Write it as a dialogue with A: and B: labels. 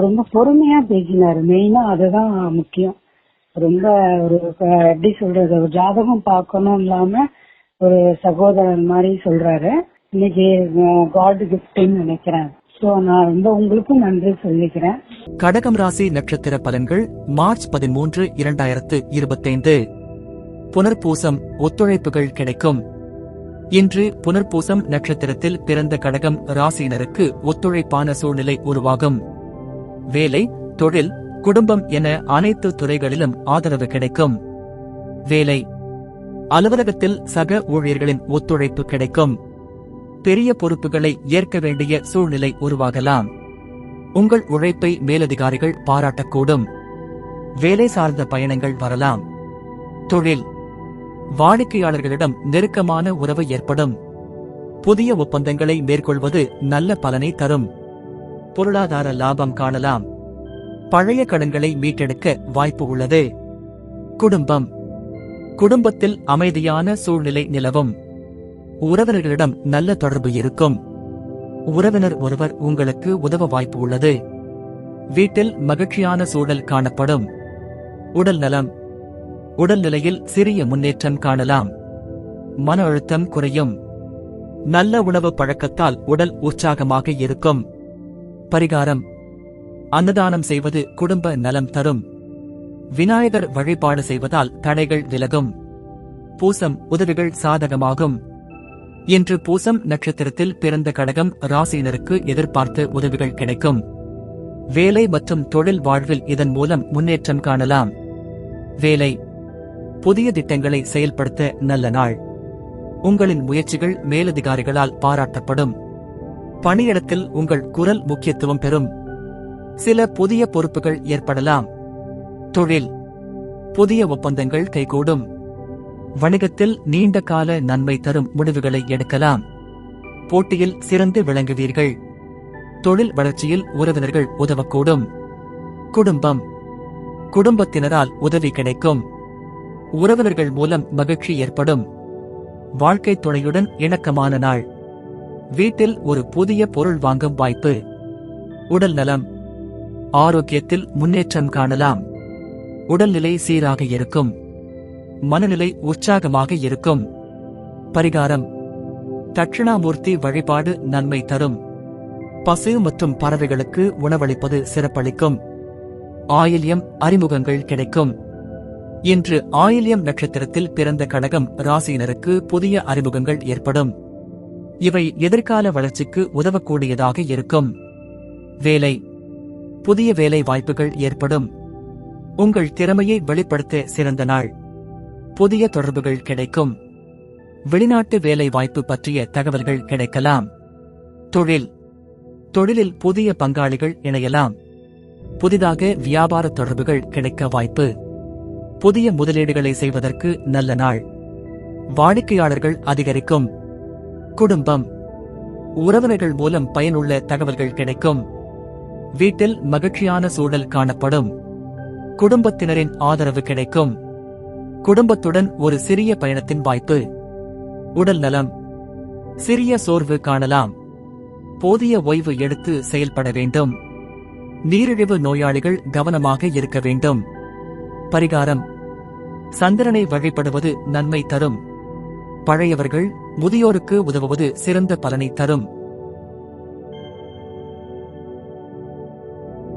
A: ரொம்ப பொறுமையா பேசினாரு. மெயினா அதுதான் முக்கியம். ரொம்ப ஒரு எப்படி சொல்றது ஒரு ஜாதகம் பார்க்கணும் இல்லாம ஒரு சகோதரன் மாதிரி சொல்றாரு. இன்னைக்கு காட் கிஃப்ட்னு நினைக்கிறேன். நான் உங்களுக்கும் நன்றி சொல்லிக்கிறேன்.
B: கடகம் ராசி நட்சத்திர பலன்கள் மார்ச் பதிமூன்று இரண்டாயிரத்து இருபத்தைந்து. புனர்பூசம் ஒத்துழைப்புகள் கிடைக்கும். இன்று புனர்பூசம் நட்சத்திரத்தில் பிறந்த கடகம் ராசியினருக்கு ஒத்துழைப்பான சூழ்நிலை உருவாகும். வேலை தொழில் குடும்பம் என அனைத்து துறைகளிலும் ஆதரவு கிடைக்கும். வேலை. அலுவலகத்தில் சக ஊழியர்களின் ஒத்துழைப்பு கிடைக்கும். பெரிய பொறுப்புகளை ஏற்க வேண்டிய சூழ்நிலை உருவாகலாம். உங்கள் உழைப்பை மேலதிகாரிகள் பாராட்டக்கூடும். வேலை சார்ந்த பயணங்கள் வரலாம். தொழில். வாடிக்கையாளர்களிடம் நெருக்கமான உறவு ஏற்படும். புதிய ஒப்பந்தங்களை மேற்கொள்வது நல்ல பலனை தரும். பொருளாதார லாபம் காணலாம். பழைய கடன்களை மீட்டெடுக்க வாய்ப்பு உள்ளது. குடும்பம். குடும்பத்தில் அமைதியான சூழ்நிலை நிலவும். உறவினர்களிடம் நல்ல தொடர்பு இருக்கும். உறவினர் ஒருவர் உங்களுக்கு உதவ வாய்ப்பு உள்ளது. வீட்டில் மகிழ்ச்சியான சூழல் காணப்படும். உடல் நலம். உடல் நிலையில் சிறிய முன்னேற்றம் காணலாம். மன அழுத்தம் குறையும். நல்ல உணவு பழக்கத்தால் உடல் உற்சாகமாக இருக்கும். பரிகாரம். அன்னதானம் செய்வது குடும்ப நலம் தரும். விநாயகர் வழிபாடு செய்வதால் தடைகள் விலகும். பூசம் உதவிகள் சாதகமாகும். இன்று பூசம் நட்சத்திரத்தில் பிறந்த கடகம் ராசியினருக்கு எதிர்பார்த்த உதவிகள் கிடைக்கும். வேலை மற்றும் தொழில் வாழ்வில் இதன் மூலம் முன்னேற்றம் காணலாம். வேலை. புதிய திட்டங்களை செயல்படுத்த நல்ல நாள். உங்களின் முயற்சிகள் மேலதிகாரிகளால் பாராட்டப்படும். பணியிடத்தில் உங்கள் குரல் முக்கியத்துவம் பெறும். சில புதிய பொறுப்புகள் ஏற்படலாம். தொழில். புதிய ஒப்பந்தங்கள் கைகூடும். வணிகத்தில் நீண்ட கால நன்மை தரும் முடிவுகளை எடுக்கலாம். போட்டியில் சிறந்து விளங்குவீர்கள். தொழில் வளர்ச்சியில் உறவினர்கள் உதவக்கூடும். குடும்பம். குடும்பத்தினரால் உதவி கிடைக்கும். உறவினர்கள் மூலம் மகிழ்ச்சி ஏற்படும். வாழ்க்கை துணையுடன் இணக்கமான நாள். வீட்டில் ஒரு புதிய பொருள் வாங்கும் வாய்ப்பு. உடல் நலம். ஆரோக்கியத்தில் முன்னேற்றம் காணலாம். உடல்நிலை சீராக இருக்கும். மனநிலை உற்சாகமாக இருக்கும். பரிகாரம். தட்சிணாமூர்த்தி வழிபாடு நன்மை தரும். பசு மற்றும் பறவைகளுக்கு உணவளிப்பது சிறப்பளிக்கும். ஆயில்யம் அறிமுகங்கள் கிடைக்கும். இன்று ஆயில்யம் நட்சத்திரத்தில் பிறந்த கடகம் ராசியினருக்கு புதிய அறிமுகங்கள் ஏற்படும். இவை எதிர்கால வளர்ச்சிக்கு உதவக்கூடியதாக இருக்கும். வேலை. புதிய வேலை வாய்ப்புகள் ஏற்படும். உங்கள் திறமையை வெளிப்படுத்த சிறந்த நாள். புதிய தொடர்புகள் கிடைக்கும். வெளிநாட்டு வேலை வாய்ப்பு பற்றிய தகவல்கள் கிடைக்கலாம். தொழில். தொழிலில் புதிய பங்காளிகள் இணையலாம். புதிதாக வியாபார தொடர்புகள் கிடைக்க வாய்ப்பு. புதிய முதலீடுகளை செய்வதற்கு நல்ல நாள். வாடிக்கையாளர்கள் அதிகரிக்கும். குடும்பம். உறவினர்கள் மூலம் பயனுள்ள தகவல்கள் கிடைக்கும். வீட்டில் மகிழ்ச்சியான சூழல் காணப்படும். குடும்பத்தினரின் ஆதரவு கிடைக்கும். குடும்பத்துடன் ஒரு சிறிய பயணத்தின் வாய்ப்பு. உடல் நலம். சிறிய சோர்வு காணலாம். போதிய ஓய்வு எடுத்து செயல்பட வேண்டும். நீரிழிவு நோயாளிகள் கவனமாக இருக்க வேண்டும். பரிகாரம். சந்திரனை வழிபடுவது நன்மை தரும். பழையவர்கள் முதியோருக்கு உதவுவது சிறந்த பலனை தரும்.